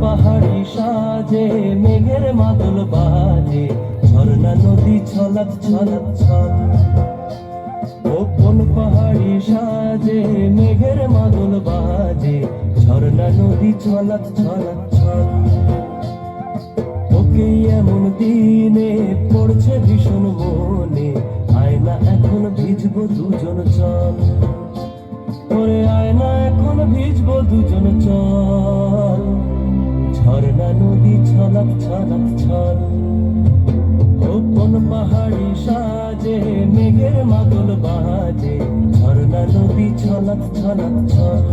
পাহাড়ি সাজে, মেঘের মাদল বাজে, ঝর্ণা, নদী ছলাত ছলাপ ছল। কোন পাহাড়ি সাজে, মেঘের মাদল বাজে, ঝর্ণা, নদী ছলাত ছলাপ ছল। ওকে এমন দিনে পড়ছে ভীষণ মনে, আয়না এখন ভিজবো দুজন চল। ওরে আয়না এখন ভিজবো দুজন চল। ঝর্ণা নদী, ছলক ছলক, ছল। কোন পাহাড়ি সাজে, মেঘের মাদল বাজে। ঝর্ণা নদী, ছলক ছলক, ছল।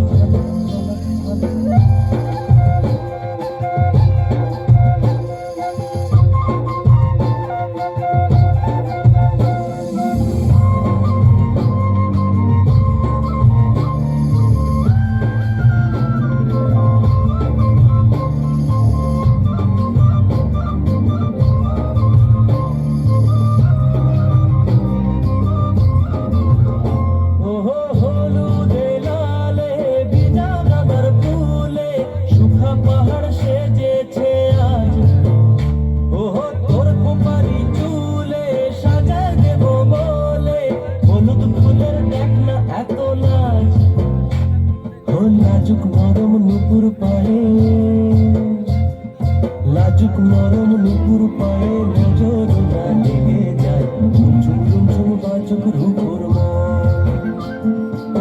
নরম নুপুর পায়ে নজর না লেগে যায়। ঝুম ঝুম ঝুম বাজুক রূপুর মন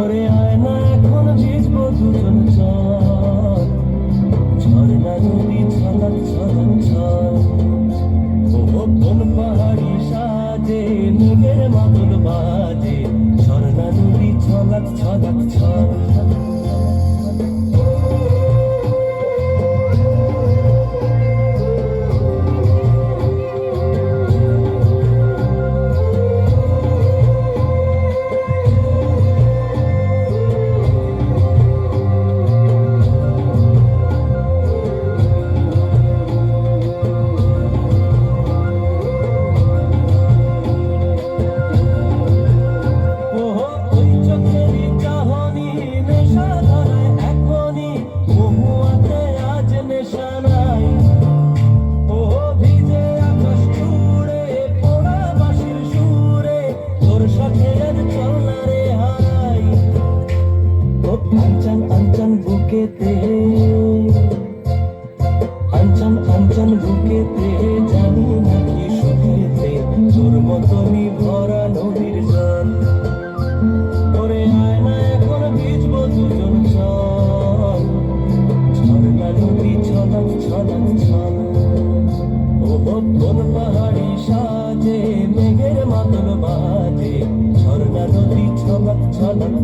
ওরে আয়না এখন ভিজবো দুজন চল ঝর্ণা নদী ছলক ছলক ছল ও কোন পাহাড়ি সাজে মেঘের মাদল বাজে। ঝর্ণা নদী ছলক ছলক ছল বুকেতে আঞ্চন আঞ্চন বুকেতে জানি নাকি সুখেতে, তোর মতনই ভরা নদীর জল। ওরে আয়না এখন ভিজবো দুজন চল। ঝর্ণা নদী ছলক ছলক ছল। ও কোন পাহাড়ি সাজে, মেঘের মাদল বাজে। ঝর্ণা নদী ছলক ছলক